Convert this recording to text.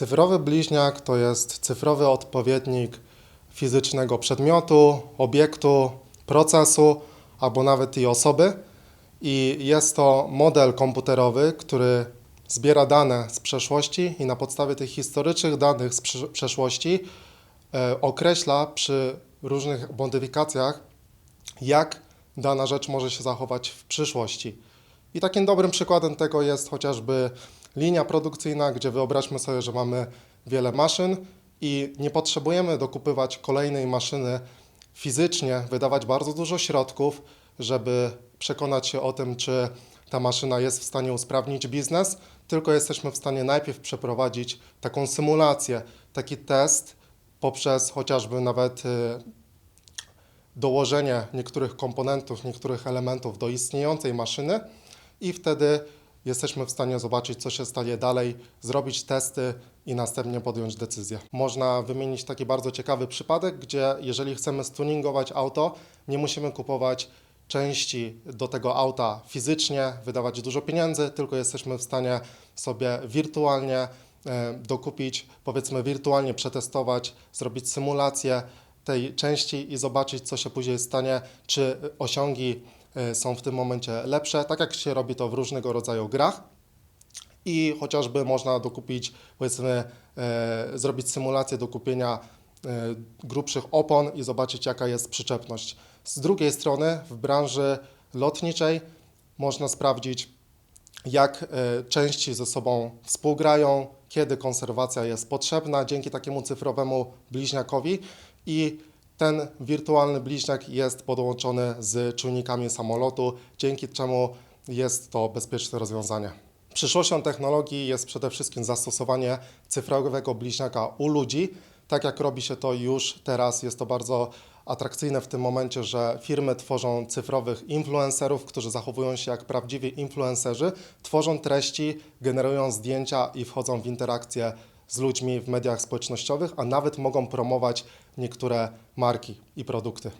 Cyfrowy bliźniak to jest cyfrowy odpowiednik fizycznego przedmiotu, obiektu, procesu albo nawet i osoby. I jest to model komputerowy, który zbiera dane z przeszłości i na podstawie tych historycznych danych z prze- przeszłości e, określa przy różnych modyfikacjach, jak dana rzecz może się zachować w przyszłości. I takim dobrym przykładem tego jest chociażby linia produkcyjna, gdzie wyobraźmy sobie, że mamy wiele maszyn i nie potrzebujemy dokupywać kolejnej maszyny fizycznie, wydawać bardzo dużo środków, żeby przekonać się o tym, czy ta maszyna jest w stanie usprawnić biznes, tylko jesteśmy w stanie najpierw przeprowadzić taką symulację, taki test poprzez chociażby nawet y, dołożenie niektórych komponentów, niektórych elementów do istniejącej maszyny i wtedy jesteśmy w stanie zobaczyć, co się stanie dalej, zrobić testy i następnie podjąć decyzję. Można wymienić taki bardzo ciekawy przypadek, gdzie jeżeli chcemy stuningować auto, nie musimy kupować części do tego auta fizycznie, wydawać dużo pieniędzy, tylko jesteśmy w stanie sobie wirtualnie e, dokupić, powiedzmy wirtualnie przetestować, zrobić symulację tej części i zobaczyć, co się później stanie, czy osiągi są w tym momencie lepsze, tak jak się robi to w różnego rodzaju grach. I chociażby można dokupić, powiedzmy, e, zrobić symulację do kupienia e, grubszych opon i zobaczyć, jaka jest przyczepność. Z drugiej strony, w branży lotniczej można sprawdzić, jak e, części ze sobą współgrają, kiedy konserwacja jest potrzebna dzięki takiemu cyfrowemu bliźniakowi i ten wirtualny bliźniak jest podłączony z czujnikami samolotu, dzięki czemu jest to bezpieczne rozwiązanie. Przyszłością technologii jest przede wszystkim zastosowanie cyfrowego bliźniaka u ludzi. Tak jak robi się to już teraz, jest to bardzo atrakcyjne w tym momencie, że firmy tworzą cyfrowych influencerów, którzy zachowują się jak prawdziwi influencerzy, tworzą treści, generują zdjęcia i wchodzą w interakcję z ludźmi w mediach społecznościowych, a nawet mogą promować niektóre marki i produkty.